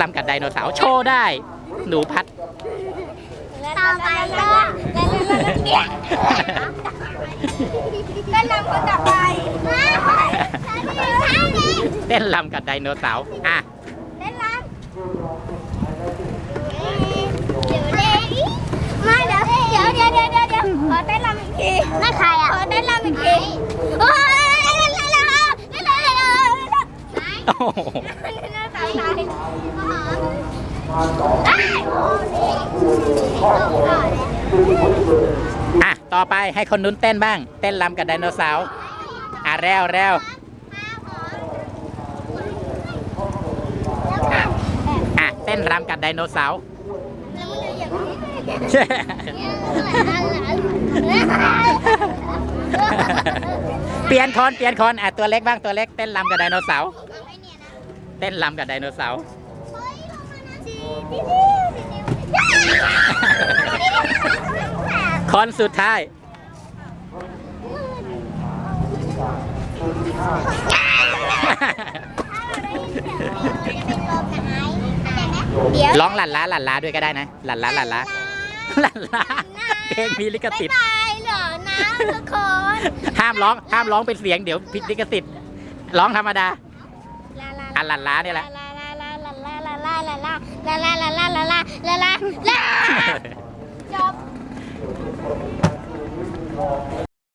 ลำกับไดโนเสาร์โชว์ได้ หนูพัด ต่อไปก็เล่นลำกัต่อไปเต้นลำกับไดโนเสาร์อะ เล่นลำเดี๋ยวเล่นมาเดี๋ยวเดี๋ยวเดี๋ยวเดี๋ยวเดี๋ยวขอเต้นลำอีกทีนั่นใคเอะขอเต้นลำอีกทีโอ้ยเล่นลำเล่นลำเล่นลำเล่นลำ อะ ต่อไปให้คนนู้นเต้นบ้าง เต้นลำกับไดโนเสาร์ อะเร็วเร็วอะ เต้นรำกับไดโนเสาร์เปลี่ยนคนเปลี่ยนคนอะตัวเล็กบ้างตัวเล็กเต้นลำกับไดโนเสาร์ เต้นลำกับไดโนเสาร์คอนสุดท้าย ร้องหลั่นล้าหลั่นล้าด้วยก็ได้นะ หลั่นล้าหลั่นล้าหลั่นล้าเพลงมีลิขสิทธิ์บายเหรอนะทุกคน ห้ามร้องห้ามร้องเป็นเสียงเดี๋ยวผิดลิขสิทธิ์ร้องธรรมดา ลันล้าเนี่ยแหละ ลาลาลาลาลาลาลาลาลาลาลาลาลาลา